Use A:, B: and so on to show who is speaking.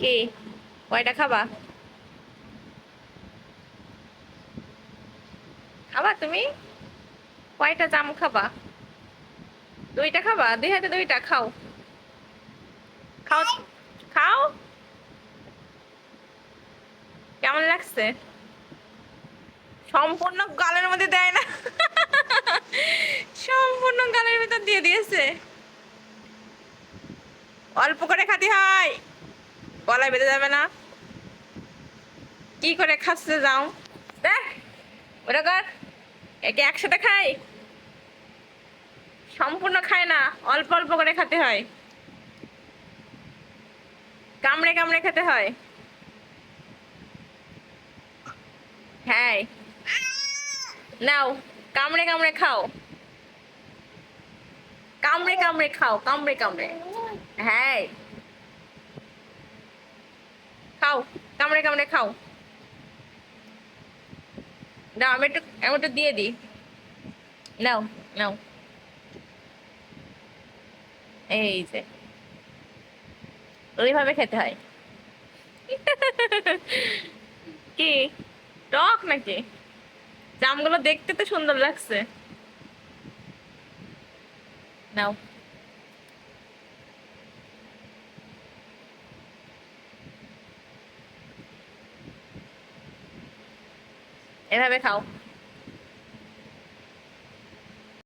A: কি? কয়টা খাবা? খাবা তুমি? কয়টা জাম খাবা? দুইটা খাবা? দুই হাতে দুইটা, খাও। খাও খাও। কেমন লাগছে? সম্পূর্ণ গালের মধ্যে দেয় না। সম্পূর্ণ গালের ভিতর দিয়ে দিয়েছে। অল্প করে খাতে হয়। গলায় বেঁধে যাবে না। কি করে খাচ্ছে যাও। দেখ, ওটা কর। একে একসাথে খাই। সম্পূর্ণ খায় না, অল্প অল্প করে খেতে হয়। কামড়ে কামড়ে খেতে হয়। হ্যাঁ। নাও, কামড়ে কামড়ে খাও। কামড়ে কামড়ে খাও, কামড়ে কামড়ে। হ্যাঁ। খাও, কামড়ে কামড়ে খাও। নাও আমি একটু আমি একটু দিয়ে দিই। নাও নাও। এই যে। ওইভাবে খেতে হয়। কি? টক নাকি? জামগুলো দেখতে তো সুন্দর লাগছে। নাও। เอ้นั่นให้เขา